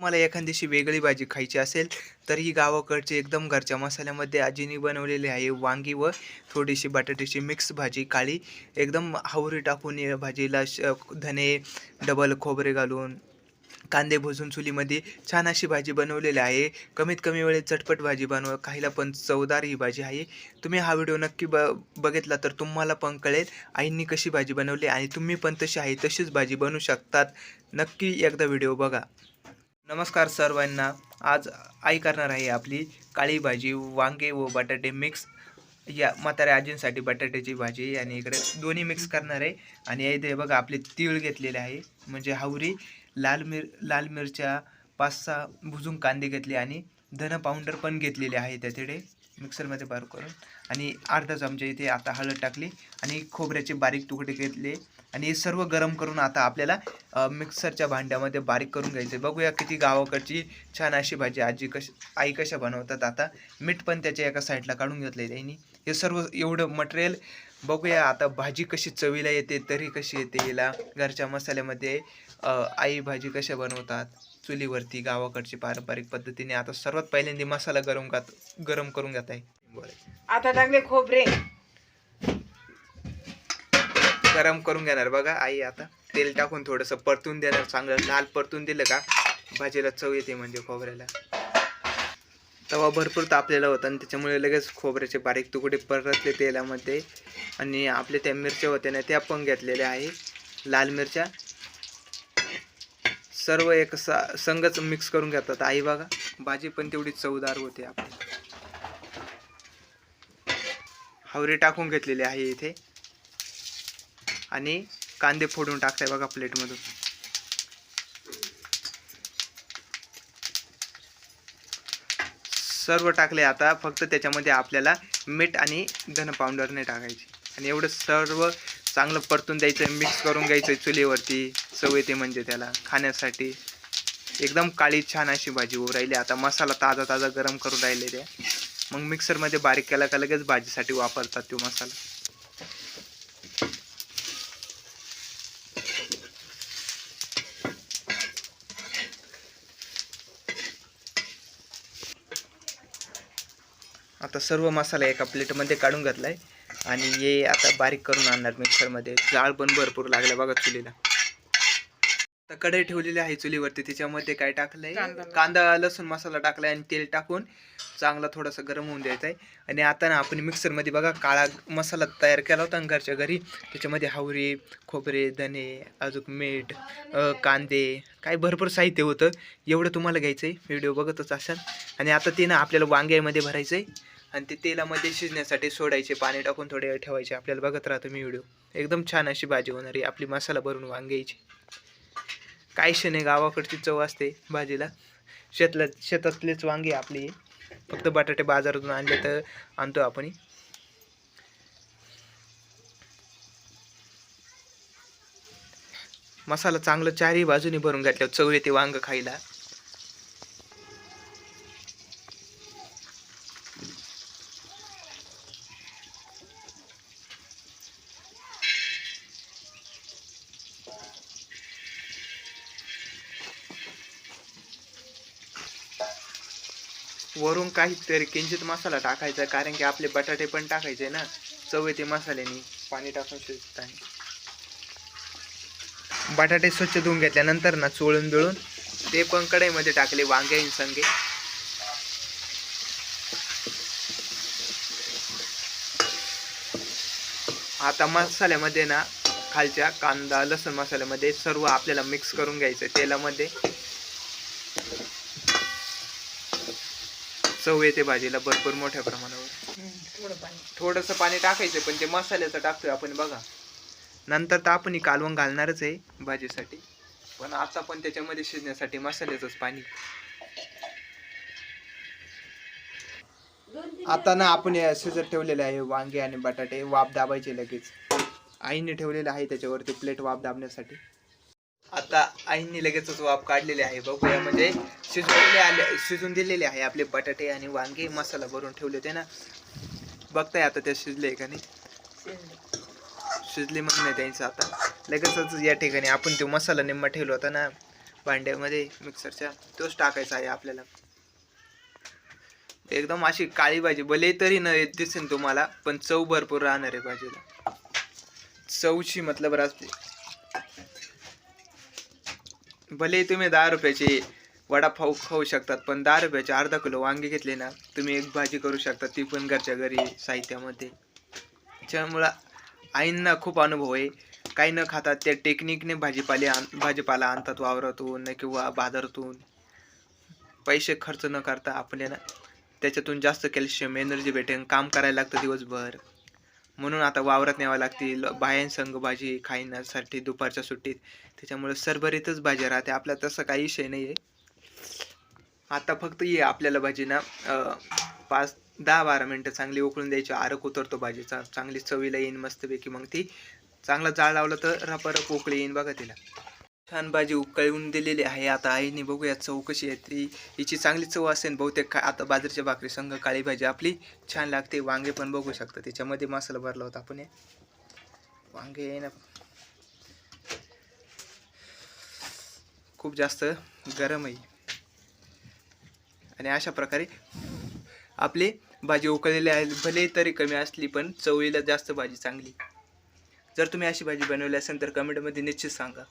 तुम्हाला एखादीशी वेगळी भाजी खायची असेल तर ही गावाकडची एकदम घरच्या मसाल्यामध्ये आजीनी बनवलेली आहे. वांगी व थोडीशी बटाट्याची मिक्स भाजी काळी एकदम हावरी टाकून भाजीला धने डबल खोबरे घालून कांदे भुजून चुलीमध्ये छान अशी भाजी बनवलेली आहे. कमीत कमी वेळेत चटपट भाजी बनव खायला पण चवदार ही भाजी आहे. तुम्ही हा व्हिडिओ नक्की ब बघितला तर तुम्हाला पण कळेल आईंनी कशी भाजी बनवली आणि तुम्ही पण तशी आहे तशीच भाजी बनवू शकतात. नक्की एकदा व्हिडिओ बघा. नमस्कार सर्वांना. आज आई करणार आहे आपली काळी भाजी वांगे व बटाटे मिक्स या म्हाताऱ्या आजींसाठी बटाट्याची भाजी आणि इकडे दोन्ही मिक्स करणार आहे. आणि इथे बघा आपले तीळ घेतलेले आहे म्हणजे हावरी लाल मिर लाल मिरच्या पाच सहा भुजून कांदे घेतले आणि धन पावडर पण घेतलेले आहे त्याच्याकडे. मिक्सरमध्ये बारीक करून आणि अर्धा चमचा इथे आता हळद टाकली आणि खोबऱ्याचे बारीक तुकडे घेतले. आणि हे सर्व गरम करून आता आपल्याला मिक्सरच्या भांड्यामध्ये बारीक करून घ्यायचे बघूया किती गावाकडची छान अशी भाजी आजी कश आई कशा बनवतात आता. मीठ पण त्याच्या एका साईडला काढून घेतलं त्यांनी. हे सर्व एवढं मटेरियल बघूया आता भाजी कशी चवीला येते तरी कशी येते हिला. घरच्या मसाल्यामध्ये आई भाजी कशा बनवतात? चुलीवरती गावाकडची पारंपरिक पद्धतीने आता सर्वात पहिल्यांदा मसाला गरम घात गरम करून घेत आहे. आता टाकले खोबरे. गरम करून घेणार बघा आई आता. तेल टाकून थोडंसं परतून देणार. चांगलं लाल परतून दिलं का? भाजीला चव येते म्हणजे खोबऱ्याला. तवा भरपूर तापलेला होता आणि त्याच्यामुळे लगेच खोबऱ्याचे बारीक तुकडे परतले तेलामध्ये. आणि आपल्या त्या मिरच्या होत्या ना त्या पण घेतलेल्या आहे. लाल मिरच्या. सर्व एक सा संगच मिक्स करून घेतात. आई बघा भाजी पण तेवढी चवदार होते आपली. हावरी टाकून घेतलेली आहे इथे. आणि कांदे फोडून टाकताय बघा प्लेटमधून. सर्व टाकले आता फक्त त्याच्यामध्ये आपल्याला मीठ आणि धन पावडर नाही टाकायची. आणि एवढं सर्व चांगलं परतून द्यायचं मिक्स करून घ्यायचं चुलीवरती. चव येते म्हणजे त्याला खाण्यासाठी. एकदम काळी छान अशी भाजी होऊ राहिली. आता मसाला ताजा ताजा गरम करून राहिले त्या मग मिक्सरमध्ये बारीक केला का लगेच भाजीसाठी वापरतात तो मसाला. आता सर्व मसाला एका प्लेटमध्ये काढून घातलाय. आणि हे आता बारीक करून आणणार मिक्सरमध्ये. जाळ पण भरपूर लागला बघा चुलीला. आता कढई ठेवलेली आहे चुलीवरती त्याच्यामध्ये काय टाकलंय? कांदा. लसूण. मसाला टाकलाय आणि तेल टाकून चांगला थोडासा गरम होऊन द्यायचा आहे आणि आता ना आपण मिक्सरमध्ये बघा काळा मसाला तयार केला होता घरच्या घरी. त्याच्यामध्ये हावरी खोबरे धने अजून मीठ कांदे काय भरपूर साहित्य होतं. एवढं तुम्हाला घ्यायचं आहे व्हिडिओ बघतच असाल. आणि आता ते ना आपल्याला वांग्यामध्ये भरायचं आहे आणि ते तेलामध्ये शिजण्यासाठी सोडायचे पाणी टाकून थोडे वेळ ठेवायचे. आपल्याला बघत राहतो मी व्हिडिओ. एकदम छान अशी भाजी होणार आहे. आपली मसाला भरून वांग्यायची काय शने गावाकडची चव असते भाजीला. शेतला शेतातलेच वांगे आपली. फक्त बटाटे बाजारातून आणले तर आणतो आपण. मसाला चांगलं चारही बाजूनी भरून घातल्यावर चव येते वांग खायला. वरून काहीतरी किंचित मसाला टाकायचा कारण की आपले बटाटे पण टाकायचे ना. चव येते मसाल्याने. पाणी टाकून शिजताना बटाटे स्वच्छ धुवून घेतल्यानंतर ना चोळून बिळून ते पण कढईमध्ये टाकले वांगे संगे. आता मसाल्यामध्ये ना खालच्या कांदा लसूण मसाल्यामध्ये सर्व आपल्याला मिक्स करून घ्यायचं तेलामध्ये चव येते भाजीला भरपूर मोठ्या प्रमाणावर. थोडं पाणी थोडंसं पाणी टाकायचं पण ते मसाल्याचं टाकतोय आपण बघा. नंतर तर आपण ही कालवण घालणारच आहे भाजीसाठी. पण आता पण त्याच्यामध्ये शिजण्यासाठी मसाल्याचंच पाणी. आता ना आपण शिजत ठेवलेले आहे वांगे आणि बटाटे वाफ दाबायचे लगेच. आईने ठेवलेले आहे त्याच्यावरती प्लेट वाफ दाबण्यासाठी. आता आईंनी लगेचच वाफ काढलेले आहे. बघूया म्हणजे शिजवलेले आले शिजून दिलेले आहे आपले बटाटे आणि वांगे. मसाला भरून ठेवले होते ना. बघताय आता ते शिजले का नाही? शिजले. शिजले म्हणून नाही त्यांचं आता. लगेचच या ठिकाणी आपण तो मसाला निम्मा ठेवला होता ना भांड्यामध्ये मिक्सरच्या. तोच टाकायचा आहे आपल्याला. एकदम अशी काळी भाजी भले तरी न दिसेल तुम्हाला पण चव भरपूर राहणार आहे भाजीला. चवची मतलब असते भले तुम्ही दहा रुपयाचे वडापाव खाऊ शकतात पण दहा रुपयाचे अर्धा किलो वांगे घेतले ना तुम्ही एक भाजी करू शकता ती पण घरच्या घरी साहित्यामध्ये. त्यामुळं आईंना खूप अनुभव आहे. काही न खातात त्या टेक्निकने भाजीपाले आण भाजीपाला आणतात वावरातून किंवा बाजारातून. पैसे खर्च न करता आपल्याला त्याच्यातून जास्त कॅल्शियम एनर्जी भेटेल काम करायला लागतं दिवसभर. म्हणून आता वावरात न्यावं लागतील बायांसंग भाजी खाण्यासाठी दुपारच्या सुट्टीत. त्याच्यामुळे सरभरीतच भाजी राहते. आपला तसं काही विषय नाही आहे आता फक्त ये आपल्याला भाजी ना पाच दहा बारा मिनटं चांगली उकळून द्यायची. आरक उतरतो भाजीचा. चांगली चवीला येईन मस्तपैकी. मग ती चांगला जाळ लावलं तर रपरप उकळी येईन बघा तिला. छान भाजी उकळून दिलेली आहे. आता आईने बघूया चव कशी आहे ती. हिची चांगली चव असेल बहुतेक का आता बाजरीच्या भाकरी संघ काळी भाजी. आपली छान लागते. वांगे पण बघू शकता. त्याच्यामध्ये मसाला भरला होता आपण. वांगे आहे ना. खूप जास्त गरम आहे. आणि अशा प्रकारे आपली भाजी उकळलेली आहे. भले तरी कमी असली पण चवळीला जास्त भाजी चांगली. जर तुम्ही अशी भाजी बनवली असेल तर कमेंटमध्ये निश्चित सांगा.